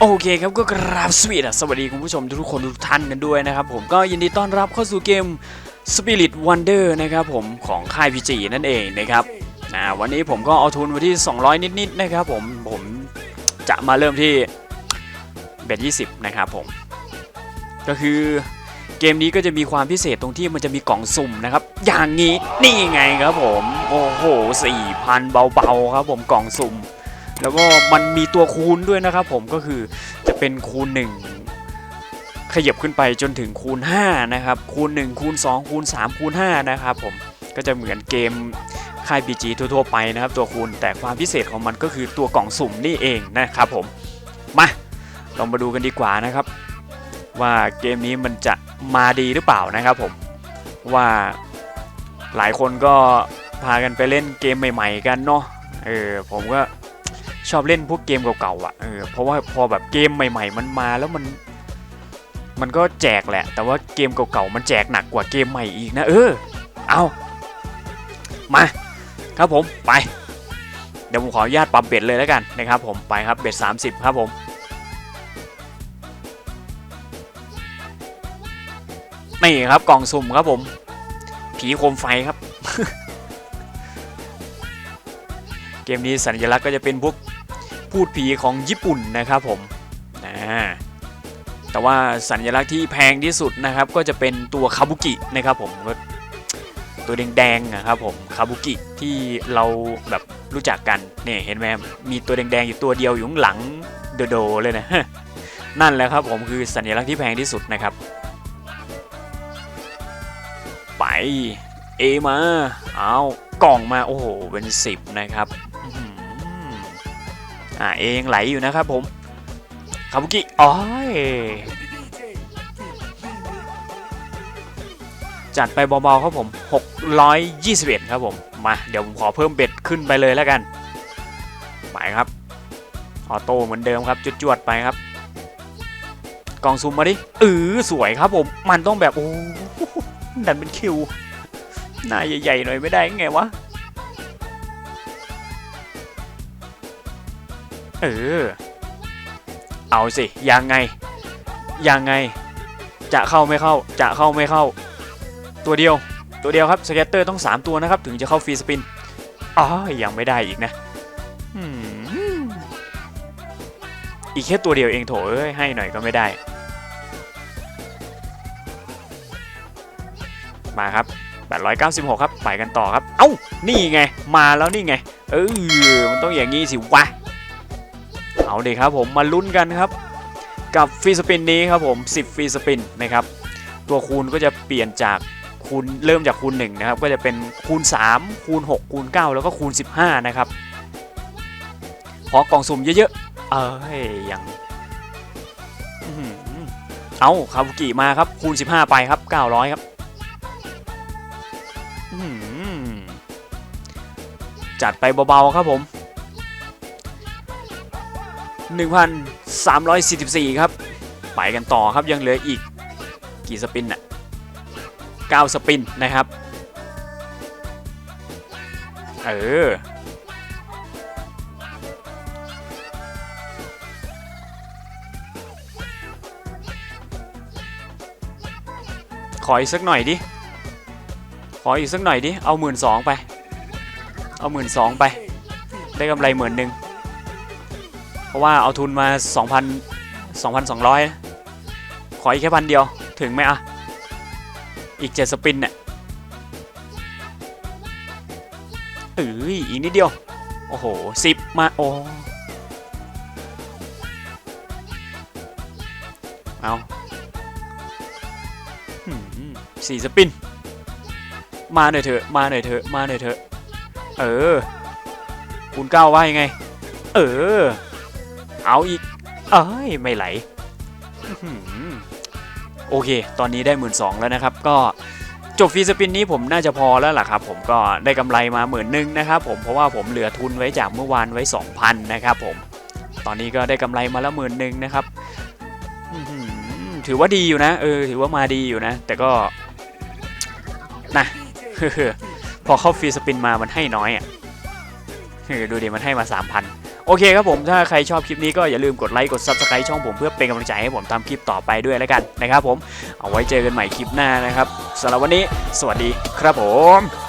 โอเคครับก็กราบสวีดสวัสดีคุณผู้ชมทุกคนทุกท่านกันด้วยนะครับผมก็ยินดีต้อนรับเข้าสู่เกม Spirit Wonder นะครับผมของค่าย PG นั่นเองนะครับวันนี้ผมก็เอาทุนไว้ที่ 200 นิดๆนะครับผมผมจะมาเริ่มที่เบ็ด20 นะครับผม ก็คือเกมนี้ก็จะมีความพิเศษตรงที่มันจะมีกล่องสุ่มนะครับ อย่างนี้นี่ไงครับผม โอ้โห4,000 เบาๆครับผมกล่องสุ่ม แล้วก็มันมีตัวคูณด้วยนะครับผมก็คือจะเป็นคูณ 1 ขยับขึ้นไปจนถึงคูณ 5 นะครับ คูณ 1 คูณ 2 คูณ 3 คูณ 5 นะครับผมก็จะเหมือนเกมค่าย BG ทั่วๆไปนะครับ ตัวคูณแต่ความพิเศษของมันก็คือตัวกล่องสุ่มนี่เองนะครับผมมาลองมาดูกันดีกว่านะครับ ว่าเกมนี้มันจะมาดีหรือเปล่านะครับผมว่าหลายคนก็พากันไปเล่นเกมใหม่ ๆ กันเนาะเออผมก็ ชอบเล่นพวกเกมเก่าๆอะเออเพราะว่าพอแบบเกมใหม่ ๆ มันมาแล้วมัน มันก็แจกแหละ แต่ว่าเกมเก่าๆมันแจกหนักกว่าเกมใหม่อีกนะ เออ เอามา ครับผมไป เดี๋ยวผมขออนุญาตปรับเบ็ดเลยแล้วกันนะครับ ผมไปครับเบ็ด30 ครับผมนี่ครับกล่องสุ่มครับผม ผีโคมไฟครับ เกมนี้สัญลักษณ์ก็จะเป็นพวกพูดผีของญี่ปุ่นนะครับผมอ่าแต่ว่าสัญลักษณ์ที่แพงที่สุดนะครับก็จะเป็นตัวคาบุกินะครับผมก็ตัวแดงๆนะครับผมคาบุกิที่เราแบบรู้จักกันเนี่ยเห็นไหมมีตัวแดงๆอยู่ตัวเดียวอยู่หลังโดๆเลยนะนั่นแหละครับผมคือสัญลักษณ์ที่แพงที่สุดนะครับ ไปเอมาเอากล่องมาโอ้โหเป็น 10 นะครับ อ่าเองไหลอยู่นะครับผมคาบุกิอ้อยจัดไปเบาๆครับผม 621 ครับผม มา เดี๋ยวผมขอเพิ่มเบ็ดขึ้นไปเลยแล้วกันไปครับ ออโต้เหมือนเดิมครับ จวดๆไปครับกล่องซูมมาดิเออสวยครับผม มันต้องแบบ โอ้ดันเป็นคิว หน้าใหญ่ๆหน่อยไม่ได้ไงวะ เออ เอาสิ ยังไง ยังไง จะเข้าไม่เข้า จะเข้าไม่เข้า ตัวเดียว ตัวเดียวครับ สเก็ตเตอร์ต้อง 3 ตัวนะครับ ถึงจะเข้าฟรีสปิน อ๋อ ยังไม่ได้อีกนะ อีกแค่ตัวเดียวเองโถเอ้ย ให้หน่อยก็ไม่ได้ มาครับ896 ครับ ไปกันต่อครับ เอ้า นี่ไง มาแล้วนี่ไง เออ มันต้องอย่างงี้สิวะ เอาด็ครับผมมาลุ้นกันครับ กับฟรีสปินนี้ครับผม 10ฟรีสปินนะครับตัวคูณก็จะเปลี่ยนจากคูณเริ่มจากคูณ1นะครับก็จะเป็นคูณ 3 คูณ 6 คูณ 9 แล้วก็คูณ 15 นะครับขอกล่องสุ่มเยอะๆ เอ้ยยังอื้อหือเอาคาบุกิมาครับ คูณ 15 ไปครับ 900 ครับจัดไปเบาๆครับผม 1,344 ครับ ไปกันต่อครับยังเหลืออีกกี่สปินน่ะ9 สปินนะครับ เออขออีกสักหน่อยดิ ขออีกสักหน่อยดิ เอาหมื่นสองไป เอาหมื่นสองไป ได้กำไรหมื่นหนึ่ง ราะว่าเอาทุนมา 2,000 2,200นะขออีกแค่พันเดียวถึงไหมอะอีกเจ็ดสปินเนี่ยเอ้ยอีกนิดเดียว โอ้โหสิบมา โอ้เอาสี่สปิน มาหน่อยเถอะ มาหน่อยเถอะ มาหน่อยเถอะ เออคูณเก้าว่ายังไง เออ เอาอีก เอ้ย ไม่ไหล โอเค ตอนนี้ได้หมื่นสองแล้วนะครับ ก็จบฟรีสปินนี้ผมน่าจะพอแล้วล่ะครับ ผมก็ได้กำไรมาหมื่นหนึ่งนะครับผมเพราะว่าผมเหลือทุนไว้จากเมื่อวานไว้ 2,000 นะครับผม ตอนนี้ก็ได้กำไรมาแล้วหมื่นหนึ่งนะครับถือว่าดีอยู่นะ เออ ถือว่ามาดีอยู่นะ แต่ก็นะพอเข้าฟรีสปินมามันให้น้อยอะเออดูดิมันให้มา 3,000 โอเคครับผมถ้าใครชอบคลิปนี้ก็อย่าลืมกดไลค์กด subscribe ช่องผมเพื่อเป็นกำลังใจให้ผมทำคลิปต่อไปด้วยแล้วกันนะครับผมเอาไว้เจอกันใหม่คลิปหน้านะครับสำหรับวันนี้ สวัสดีครับผม